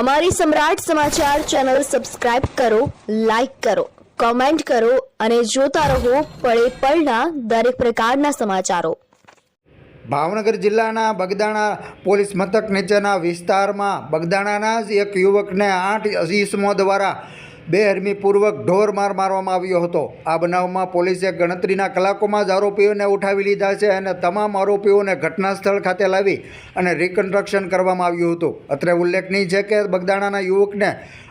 અમારી સમ્રાટ સમાચાર ચેનલ સબસ્ક્રાઇબ કરો, લાઇક કરો, કોમેન્ટ કરો અને જોતા રહો પળે પળના દરેક પ્રકારના સમાચારો. ભાવનગર જિલ્લાના બગદાણા પોલીસ મથક નીચેના વિસ્તારમાં બગદાણાના જ એક યુવકને આઠ ઈસમો દ્વારા બેરમીપૂર્વક ઢોર માર મારવામાં આવ્યો હતો. આ બનાવમાં પોલીસે ગણતરીના કલાકોમાં જ આરોપીઓને ઉઠાવી લીધા છે અને તમામ આરોપીઓને ઘટના સ્થળ ખાતે લાવી અને રિકન્સ્ટ્રક્શન કરવામાં આવ્યું હતું. અત્રે ઉલ્લેખનીય છે કે બગદાણાના યુવકને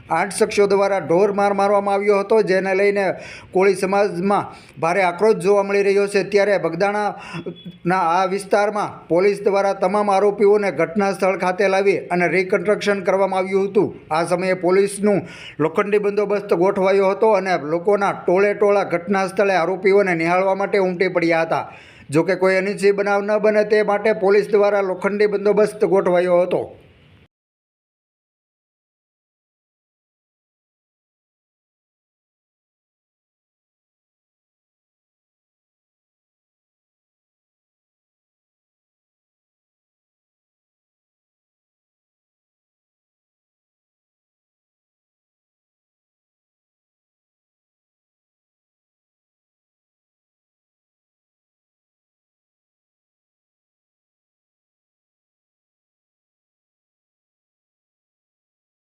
આઠ શખ્સો દ્વારા ઢોર માર મારવામાં આવ્યો હતો, જેને લઈને કોળી સમાજમાં ભારે આક્રોશ જોવા મળી રહ્યો છે. ત્યારે બગદાણાના આ વિસ્તારમાં પોલીસ દ્વારા તમામ આરોપીઓને ઘટના સ્થળ ખાતે લાવી અને રિકન્સ્ટ્રક્શન કરવામાં આવ્યું હતું. આ સમયે પોલીસનું લોખંડી બંદોબસ્ત ગોઠવાયો હતો અને લોકોના ટોળે ટોળા ઘટના સ્થળે આરોપીઓને નિહાળવા માટે ઉમટી પડ્યા હતા. જોકે કોઈ અનિચ્છી બનાવ ન બને તે માટે પોલીસ દ્વારા લોખંડી બંદોબસ્ત ગોઠવાયો હતો.